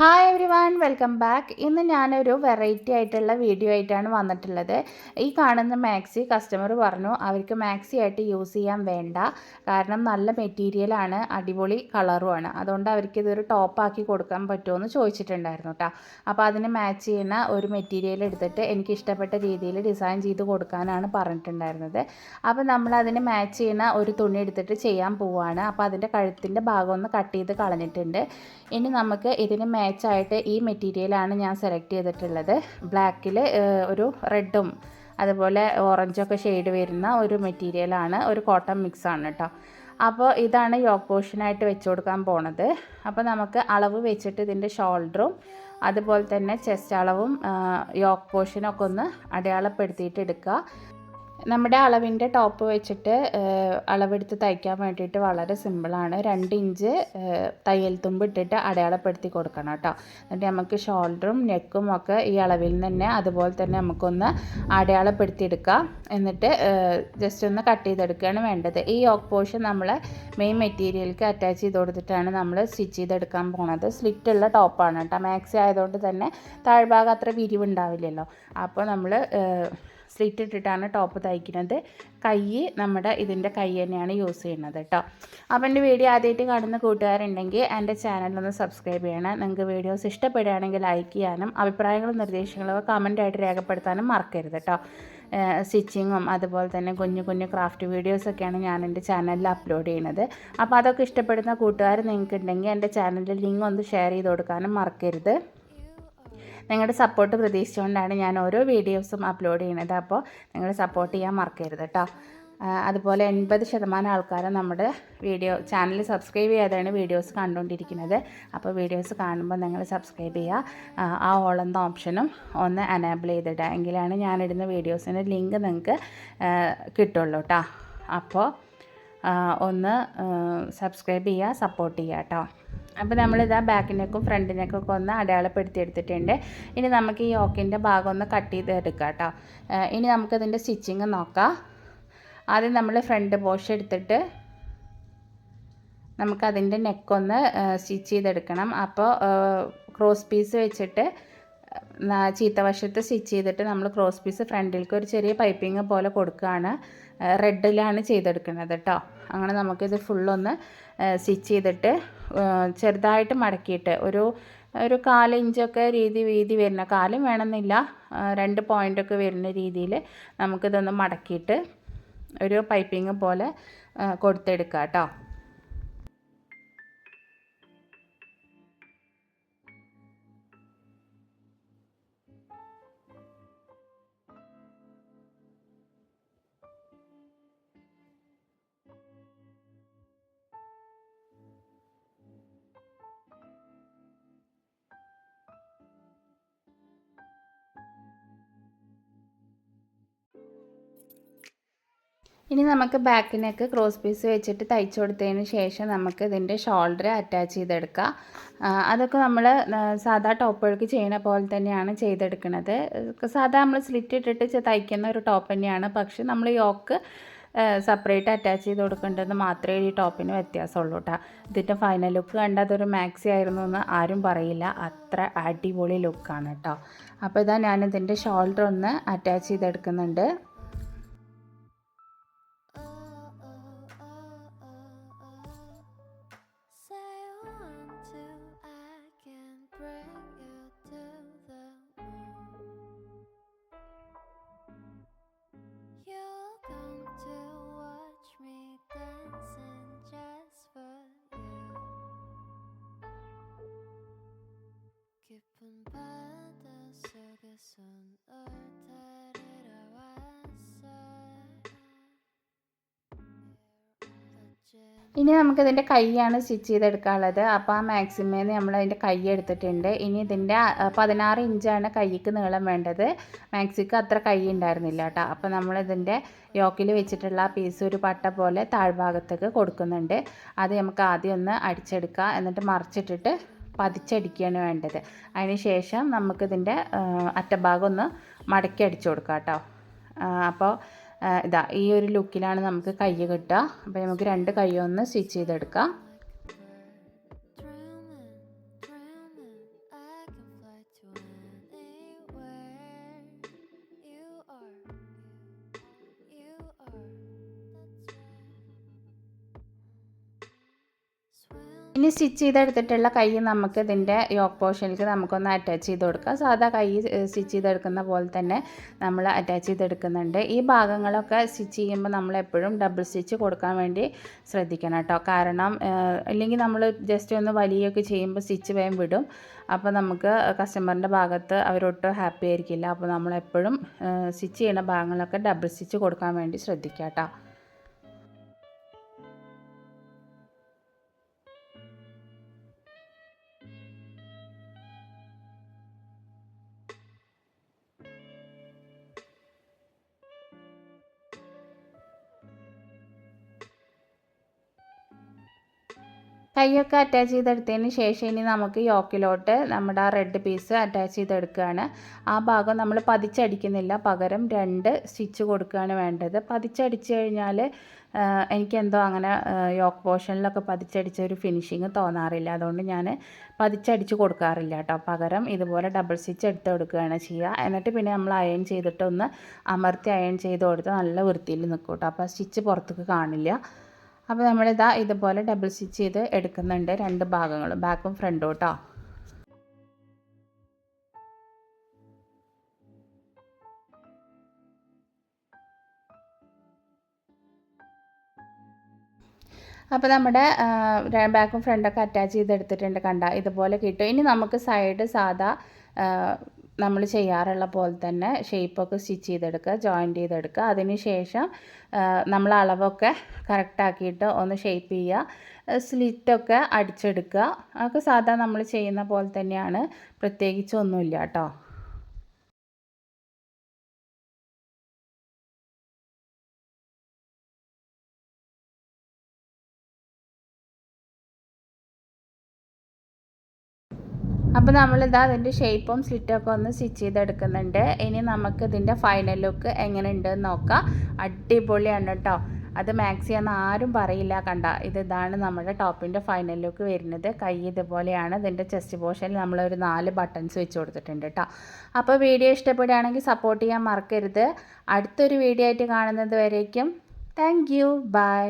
Hi everyone welcome back ഇന്ന് ഞാനൊരു variety ആയിട്ടുള്ള വീഡിയോ ആയിട്ടാണ് വന്നിട്ടുള്ളത്. ഈ കാണുന്ന മാക്സി കസ്റ്റമർ പറഞ്ഞു അവർക്ക് മാക്സി ആയിട്ട് യൂസ് ചെയ്യാൻ വേണ്ട. കാരണം നല്ല മെറ്റീരിയലാണ് അടിപൊളി കളറുമാണ് അതുകൊണ്ട് അവർക്ക് ഇതൊരു ടോപ്പാക്കി കൊടുക്കാൻ പറ്റുമോ എന്ന് ചോദിച്ചിട്ടുണ്ടായിരുന്നു കേട്ടോ അപ്പോൾ അതിന് മാച്ച് ചെയ്യുന്ന ഒരു മെറ്റീരിയൽ എടുത്തിട്ട് എനിക്ക് ഇഷ്ടപ്പെട്ട രീതിയിൽ ഡിസൈൻ ചെയ്ത് കൊടുക്കാനാണ് പറഞ്ഞിട്ടുണ്ടായിരുന്നത്. അപ്പോൾ നമ്മൾ അതിന് മാച്ച് ചെയ്യുന്ന ഒരു തുണി എടുത്തിട്ട് ചെയ്യാൻ പോവുകയാണ് അപ്പോൾ അതിന്റെ കഴുത്തിന്റെ ഭാഗം ഒന്ന് കട്ട് ചെയ്ത് കളഞ്ഞിട്ടുണ്ട്. ഇനി നമുക്ക് ഇതിന് മാച്ചായിട്ട് ഈ മെറ്റീരിയലാണ് ഞാൻ സെലക്ട് ചെയ്തിട്ടുള്ളത്. ബ്ലാക്കിൽ ഒരു റെഡും അതുപോലെ ഓറഞ്ചൊക്കെ ഷെയ്ഡ് വരുന്ന ഒരു മെറ്റീരിയലാണ് ഒരു കോട്ടൺ മിക്സ് ആണ് കേട്ടോ അപ്പോൾ ഇതാണ് യോക്ക് പോർഷനായിട്ട് വെച്ച് കൊടുക്കാൻ പോണത്. അപ്പോൾ നമുക്ക് അളവ് വെച്ചിട്ട് ഇതിന്റെ ഷോൾഡറും അതുപോലെ തന്നെ ചെസ്റ്റ് അളവും യോക്ക് പോർഷനൊക്കെ ഒന്ന് അടയാളപ്പെടുത്തിയിട്ട് എടുക്കുക. നമ്മുടെ അളവിന്റെ ടോപ്പ് വെച്ചിട്ട് അളവെടുത്ത് തയ്ക്കാൻ വേണ്ടിയിട്ട് വളരെ സിമ്പിളാണ്. രണ്ട് ഇഞ്ച് തയ്യൽ തുമ്പ് ഇട്ടിട്ട് അടയാളപ്പെടുത്തി കൊടുക്കണം കേട്ടോ. എന്നിട്ട് നമുക്ക് ഷോൾഡറും നെക്കും ഒക്കെ ഈ അളവിൽ തന്നെ അതുപോലെ തന്നെ നമുക്കൊന്ന് അടയാളപ്പെടുത്തി എടുക്കാം എന്നിട്ട് ജസ്റ്റ് ഒന്ന് കട്ട് ചെയ്തെടുക്കുകയാണ് വേണ്ടത്. ഈ യോക്ക് പോർഷൻ നമ്മൾ മെയിൻ മെറ്റീരിയൽക്ക് അറ്റാച്ച് ചെയ്ത് കൊടുത്തിട്ടാണ് നമ്മൾ സ്റ്റിച്ച് ചെയ്തെടുക്കാൻ പോണത്. സ്ലിറ്റുള്ള ടോപ്പാണ് കേട്ടോ. മാക്സി ആയതുകൊണ്ട് തന്നെ താഴ്ഭാഗം അത്ര വിരിവുണ്ടാവില്ലല്ലോ അപ്പോൾ നമ്മൾ സ്ലിറ്റ് ഇട്ടിട്ടാണ് ടോപ്പ് തയ്ക്കുന്നത്. കൈ നമ്മുടെ ഇതിന്റെ കൈ തന്നെയാണ് യൂസ് ചെയ്യുന്നത് കേട്ടോ. അപ്പോൾ എന്റെ വീഡിയോ ആദ്യമായിട്ട് കാണുന്ന കൂട്ടുകാരുണ്ടെങ്കിൽ എന്റെ ചാനലൊന്ന് സബ്സ്ക്രൈബ് ചെയ്യണം. നിങ്ങൾക്ക് വീഡിയോസ് ഇഷ്ടപ്പെടുകയാണെങ്കിൽ ലൈക്ക് ചെയ്യാനും അഭിപ്രായങ്ങളും നിർദ്ദേശങ്ങളും കമന്റായിട്ട് രേഖപ്പെടുത്താനും മറക്കരുത് കേട്ടോ. സ്റ്റിച്ചിങ്ങും അതുപോലെ തന്നെ കുഞ്ഞു കുഞ്ഞു ക്രാഫ്റ്റ് വീഡിയോസൊക്കെയാണ് ഞാൻ എന്റെ ചാനലിൽ അപ്ലോഡ് ചെയ്യുന്നത്. അപ്പോൾ അതൊക്കെ ഇഷ്ടപ്പെടുന്ന കൂട്ടുകാർ നിങ്ങൾക്കുണ്ടെങ്കിൽ എന്റെ ചാനലിൽ ലിങ്ക് ഒന്ന് ഷെയർ ചെയ്ത് കൊടുക്കാനും മറക്കരുത്. നിങ്ങളുടെ സപ്പോർട്ട് പ്രതീക്ഷിച്ചുകൊണ്ടാണ് ഞാൻ ഓരോ വീഡിയോസും അപ്ലോഡ് ചെയ്യുന്നത്. അപ്പോൾ നിങ്ങൾ സപ്പോർട്ട് ചെയ്യാൻ മറക്കരുത് കേട്ടോ അതുപോലെ എൺപത് ശതമാനം ആൾക്കാരും നമ്മുടെ വീഡിയോ ചാനൽ സബ്സ്ക്രൈബ് ചെയ്യാതെയാണ് വീഡിയോസ് കണ്ടുകൊണ്ടിരിക്കുന്നത്. അപ്പോൾ വീഡിയോസ് കാണുമ്പോൾ നിങ്ങൾ സബ്സ്ക്രൈബ് ചെയ്യുക. ആ എന്ന ഓപ്ഷനും ഒന്ന് അനേബിൾ ചെയ്തിടുക. എങ്കിലാണ് ഞാനിടുന്ന വീഡിയോസിന്റെ ലിങ്ക് നിങ്ങൾക്ക് കിട്ടുള്ളൂ കേട്ടോ അപ്പോൾ ഒന്ന് സബ്സ്ക്രൈബ് ചെയ്യുക സപ്പോർട്ട് ചെയ്യുക കേട്ടോ അപ്പോൾ നമ്മളിതാ ബാക്കിനേക്കും ഫ്രണ്ടിനേക്കും ഒക്കെ ഒന്ന് അടയാളപ്പെടുത്തി എടുത്തിട്ടുണ്ട് ഇനി നമുക്ക് ഈ ഓക്കിന്റെ ഭാഗം ഒന്ന് കട്ട് ചെയ്ത് എടുക്കാം കേട്ടോ ഇനി നമുക്കതിന്റെ സ്റ്റിച്ചിങ് നോക്കാം. ആദ്യം നമ്മൾ ഫ്രണ്ട് പോഷൻ എടുത്തിട്ട് നമുക്കതിന്റെ നെക്കൊന്ന് സ്റ്റിച്ച് ചെയ്തെടുക്കണം. അപ്പോൾ ക്രോസ് പീസ് വെച്ചിട്ട് ചീത്തവശത്ത് സ്റ്റിച്ച് ചെയ്തിട്ട് നമ്മൾ ക്രോസ് പീസ് ഫ്രണ്ടിലേക്ക് ഒരു ചെറിയ പൈപ്പിംഗ് പോലെ കൊടുക്കുകയാണ്. റെഡിലാണ് ചെയ്തെടുക്കുന്നത് കേട്ടോ അങ്ങനെ നമുക്കിത് ഫുള്ളൊന്ന് സ്റ്റിച്ച് ചെയ്തിട്ട് ചെറുതായിട്ട് മടക്കിയിട്ട് ഒരു ഒരു കാലിഞ്ചൊക്കെ രീതി വീതി വരുന്ന കാലും വേണമെന്നില്ല രണ്ട് പോയിന്റൊക്കെ വരുന്ന രീതിയിൽ നമുക്കിതൊന്ന് മടക്കിയിട്ട് ഒരു പൈപ്പിംഗ് പോലെ കൊടുത്തെടുക്കാം കേട്ടോ ഇനി നമുക്ക് ബാക്ക് നെക്ക് ക്രോസ് പീസ് വെച്ചിട്ട് തയ്ച്ചു കൊടുത്തതിന് ശേഷം നമുക്ക് ഇതിന്റെ ഷോൾഡർ അറ്റാച്ച് ചെയ്തെടുക്കാം. അതൊക്കെ നമ്മൾ സാധാ ടോപ്പുകൾക്ക് ചെയ്യുന്ന പോലെ തന്നെയാണ് ചെയ്തെടുക്കുന്നത് സാധാ നമ്മൾ സ്ലിറ്റ് ഇട്ടിട്ട് തയ്ക്കുന്ന ഒരു ടോപ്പ് തന്നെയാണ്. പക്ഷെ നമ്മൾ യോക്ക് സെപ്പറേറ്റ് അറ്റാച്ച് ചെയ്ത് കൊടുക്കേണ്ടത് മാത്രമേ ഈ ടോപ്പിന് വ്യത്യാസമുള്ളൂ കേട്ടോ ഇതിന്റെ ഫൈനൽ ലുക്ക് കണ്ട അതൊരു മാക്സി ആയിരുന്നു എന്ന് ആരും പറയില്ല. അത്ര അടിപൊളി ലുക്കാണ് കേട്ടോ അപ്പോൾ ഇതാ ഞാനിതിന്റെ ഷോൾഡർ ഒന്ന് അറ്റാച്ച് ചെയ്തെടുക്കുന്നുണ്ട്. ഇനി നമുക്കിതിന്റെ കൈയാണ് സ്റ്റിച്ച് ചെയ്തെടുക്കാനുള്ളത്. അപ്പോൾ ആ മാക്സിമേന്ന് നമ്മൾ അതിന്റെ കൈ എടുത്തിട്ടുണ്ട്. ഇനി ഇതിന്റെ പതിനാറ് ഇഞ്ചാണ് കൈക്ക് നീളം വേണ്ടത്. മാക്സിക്ക് അത്ര കൈ ഉണ്ടായിരുന്നില്ല കേട്ടോ. അപ്പോൾ നമ്മളിതിന്റെ യോക്കിൽ വെച്ചിട്ടുള്ള പീസ് ഒരു പട്ട പോലെ താഴ്ഭാഗത്തേക്ക് കൊടുക്കുന്നുണ്ട്. അത് നമുക്ക് ആദ്യം ഒന്ന് അടിച്ചെടുക്കുക. എന്നിട്ട് മറിച്ചിട്ടിട്ട് പതിച്ചടിക്കുകയാണ് വേണ്ടത്. അതിന് ശേഷം നമുക്കിതിന്റെ അറ്റഭാഗം ഒന്ന് മടക്കി അടിച്ചു കൊടുക്കാം കേട്ടോ. അപ്പോൾ ഇതാ ഈ ഒരു ലുക്കിലാണ് നമുക്ക് കൈ കിട്ടുക. അപ്പോൾ നമുക്ക് രണ്ട് കൈ ഒന്ന് സ്റ്റിച്ച് ചെയ്തെടുക്കാം. ഇനി സ്റ്റിച്ച് ചെയ്തെടുത്തിട്ടുള്ള കൈ നമുക്ക് ഇതിന്റെ യോക്ക് പോർഷനിലേക്ക് നമുക്കൊന്ന് അറ്റാച്ച് ചെയ്ത് കൊടുക്കാം. സാധാ കൈ സ്റ്റിച്ച് ചെയ്തെടുക്കുന്ന പോലെ തന്നെ നമ്മൾ അറ്റാച്ച് ചെയ്തെടുക്കുന്നുണ്ട്. ഈ ഭാഗങ്ങളൊക്കെ സ്റ്റിച്ച് ചെയ്യുമ്പോൾ നമ്മൾ എപ്പോഴും ഡബിൾ സ്റ്റിച്ച് കൊടുക്കാൻ വേണ്ടി ശ്രദ്ധിക്കണം കേട്ടോ കാരണം അല്ലെങ്കിൽ നമ്മൾ ജസ്റ്റ് ഒന്ന് വലിയൊക്കെ ചെയ്യുമ്പോൾ സ്റ്റിച്ച് വേഗം വിടും. അപ്പോൾ നമുക്ക് കസ്റ്റമറിന്റെ ഭാഗത്ത് അവരൊട്ടും ഹാപ്പി ആയിരിക്കില്ല. അപ്പോൾ നമ്മളെപ്പോഴും സ്റ്റിച്ച് ചെയ്യുന്ന ഭാഗങ്ങളൊക്കെ ഡബിൾ സ്റ്റിച്ച് കൊടുക്കാൻ വേണ്ടി ശ്രദ്ധിക്കാം കേട്ടോ കൈയൊക്കെ അറ്റാച്ച് ചെയ്തെടുത്തതിന് ശേഷം ഇനി നമുക്ക് യോക്കിലോട്ട് നമ്മുടെ ആ റെഡ് പീസ് അറ്റാച്ച് ചെയ്തെടുക്കുകയാണ്. ആ ഭാഗം നമ്മൾ പതിച്ചടിക്കുന്നില്ല. പകരം രണ്ട് സ്റ്റിച്ച് കൊടുക്കുകയാണ് വേണ്ടത്. പതിച്ചടിച്ച് കഴിഞ്ഞാൽ എനിക്കെന്തോ അങ്ങനെ യോക്ക് പോർഷനിലൊക്കെ പതിച്ചടിച്ച ഒരു ഫിനിഷിങ് തോന്നാറില്ല. അതുകൊണ്ട് ഞാൻ പതിച്ചടിച്ച് കൊടുക്കാറില്ല കേട്ടോ. പകരം ഇതുപോലെ ഡബിൾ സ്റ്റിച്ച് എടുത്ത് കൊടുക്കുകയാണ് ചെയ്യുക. എന്നിട്ട് പിന്നെ നമ്മൾ അയൺ ചെയ്തിട്ടൊന്ന് അമർത്തി അയൺ ചെയ്ത് കൊടുത്ത് നല്ല വൃത്തിയിൽ നിൽക്കും കേട്ടോ. അപ്പോൾ സ്റ്റിച്ച് പുറത്തേക്ക് കാണില്ല. അപ്പോൾ നമ്മളിതാ ഇതുപോലെ ഡബിൾ സ്റ്റിച്ച് ചെയ്ത് എടുക്കുന്നുണ്ട് രണ്ട് ഭാഗങ്ങളും. ബാക്കും ഫ്രണ്ടും കേട്ടോ അപ്പോൾ നമ്മുടെ ബാക്കും ഫ്രണ്ടൊക്കെ അറ്റാച്ച് ചെയ്തെടുത്തിട്ടുണ്ട് കണ്ട. ഇതുപോലെ കിട്ടും. ഇനി നമുക്ക് സൈഡ് സാധാ നമ്മൾ ചെയ്യാറുള്ള പോലെ തന്നെ ഷേപ്പൊക്കെ സ്റ്റിച്ച് ചെയ്തെടുക്കുക ജോയിന്റ് ചെയ്തെടുക്കുക. അതിനുശേഷം നമ്മൾ അളവൊക്കെ കറക്റ്റാക്കിയിട്ട് ഒന്ന് ഷേപ്പ് ചെയ്യുക. സ്ലിറ്റൊക്കെ അടിച്ചെടുക്കുക. അതൊക്കെ സാധാരണ നമ്മൾ ചെയ്യുന്ന പോലെ തന്നെയാണ്. പ്രത്യേകിച്ചൊന്നുമില്ല കേട്ടോ. അപ്പോൾ നമ്മളിതാ അതിന്റെ ഷേപ്പും സ്ലിറ്റൊക്കെ ഒന്ന് സ്റ്റിച്ച് ചെയ്തെടുക്കുന്നുണ്ട്. ഇനി നമുക്ക് ഇതിന്റെ ഫൈനൽ ലുക്ക് എങ്ങനെ ഉണ്ടെന്ന് നോക്കാം. അടിപൊളിയാണ് കേട്ടോ അത് മാക്സി എന്ന് ആരും പറയില്ല കണ്ട. ഇത് ഇതാണ് നമ്മുടെ ടോപ്പിന്റെ ഫൈനൽ ലുക്ക് വരുന്നത്. കൈ ഇതുപോലെയാണ്. ഇതിന്റെ ചെസ്റ്റ് പോർഷനിൽ നമ്മളൊരു നാല് ബട്ടൺസ് വെച്ച് കൊടുത്തിട്ടുണ്ട് കേട്ടോ അപ്പോൾ വീഡിയോ ഇഷ്ടപ്പെടുകയാണെങ്കിൽ സപ്പോർട്ട് ചെയ്യാൻ മറക്കരുത്. അടുത്തൊരു വീഡിയോ ആയിട്ട് കാണുന്നത് വരേക്കും. Thank you by